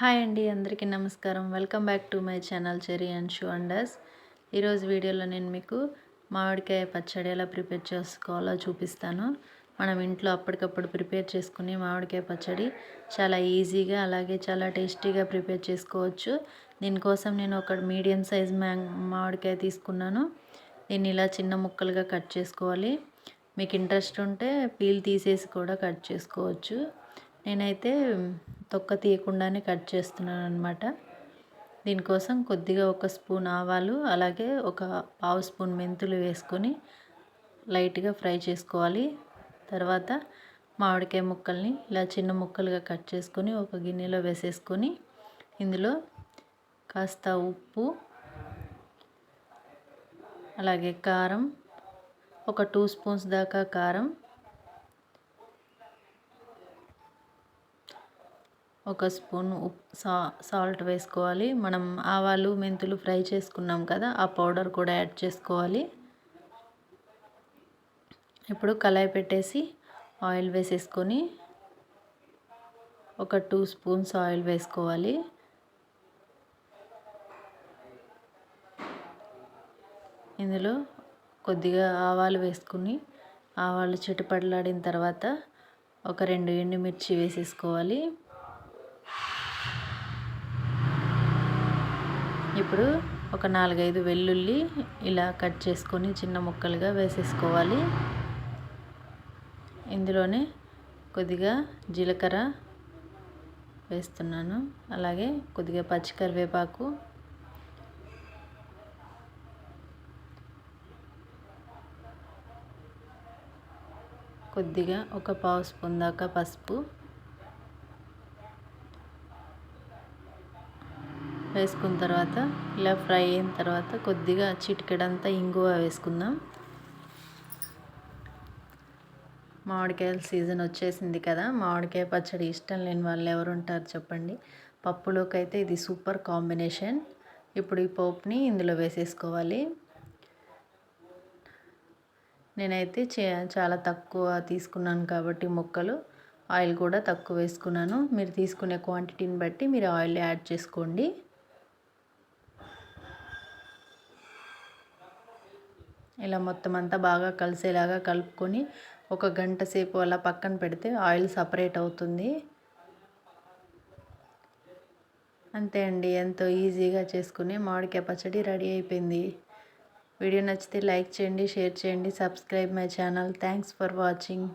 Hi అండి అందరికీ నమస్కారం. Welcome back to my channel cherry and shoe అండర్స్. ఈరోజు వీడియోలో నేను మీకు మామిడికాయ పచ్చడి ఎలా ప్రిపేర్ చేసుకోవాలో చూపిస్తాను. మనం ఇంట్లో అప్పటికప్పుడు ప్రిపేర్ చేసుకుని మామిడికాయ పచ్చడి చాలా ఈజీగా అలాగే చాలా టేస్టీగా ప్రిపేర్ చేసుకోవచ్చు. దీనికోసం నేను ఒక మీడియం సైజ్ మామిడికాయ తీసుకున్నాను. దీన్ని ఇలా చిన్న ముక్కలుగా కట్ చేసుకోవాలి. మీకు ఇంట్రెస్ట్ ఉంటే పీల్ తీసేసి కూడా కట్ చేసుకోవచ్చు. నేనైతే తొక్క తీయకుండానే కట్ చేస్తున్నాను అనమాట దీనికోసం కొద్దిగా ఒక స్పూన్ ఆవాలు అలాగే ఒక పావు స్పూన్ మెంతులు వేసుకొని లైట్గా ఫ్రై చేసుకోవాలి. తర్వాత మామిడికాయ ముక్కల్ని ఇలా చిన్న ముక్కలుగా కట్ చేసుకొని ఒక గిన్నెలో వేసేసుకొని ఇందులో కాస్త ఉప్పు అలాగే కారం ఒక టూ స్పూన్స్ దాకా కారం ఒక స్పూన్ సా సాల్ట్ వేసుకోవాలి. మనం ఆవాలు మెంతులు ఫ్రై చేసుకున్నాం కదా ఆ పౌడర్ కూడా యాడ్ చేసుకోవాలి. ఇప్పుడు కళాయి పెట్టేసి ఆయిల్ వేసేసుకొని ఒక టూ స్పూన్స్ ఆయిల్ వేసుకోవాలి. ఇందులో కొద్దిగా ఆవాలు వేసుకుని ఆవాలు చిటపడలాడిన తర్వాత ఒక రెండు ఎండుమిర్చి వేసేసుకోవాలి. ఇప్పుడు ఒక నాలుగైదు వెల్లుల్లి ఇలా కట్ చేసుకొని చిన్న ముక్కలుగా వేసేసుకోవాలి. ఇందులోనే కొద్దిగా జీలకర్ర వేస్తున్నాను. అలాగే కొద్దిగా పచ్చి కరివేపాకు కొద్దిగా ఒక పావు స్పూన్ దాకా పసుపు. వేసుకున్న తర్వాత ఇలా ఫ్రై అయిన తర్వాత కొద్దిగా చిటికెడంతా ఇంగువ వేసుకుందాం. మామిడికాయల సీజన్ వచ్చేసింది కదా మామిడికాయ పచ్చడి ఇష్టం లేని వాళ్ళు ఎవరు ఉంటారు చెప్పండి. పప్పులోకి అయితే ఇది సూపర్ కాంబినేషన్. ఇప్పుడు ఈ పోప్ని ఇందులో వేసేసుకోవాలి. నేనైతే చాలా తక్కువ తీసుకున్నాను కాబట్టి ముక్కలు. ఆయిల్ కూడా తక్కువ వేసుకున్నాను. మీరు తీసుకునే క్వాంటిటీని బట్టి మీరు ఆయిల్ యాడ్ చేసుకోండి. ఇలా మొత్తం అంతా బాగా కలిసేలాగా కలుపుకొని ఒక గంట సేపు అలా పక్కన పెడితే ఆయిల్ సపరేట్ అవుతుంది. అంతే అండి ఎంతో ఈజీగా చేసుకుని మామిడికాయ పచ్చడి రెడీ అయిపోయింది. వీడియో నచ్చితే లైక్ చేయండి షేర్ చేయండి subscribe my channel. Thanks for watching.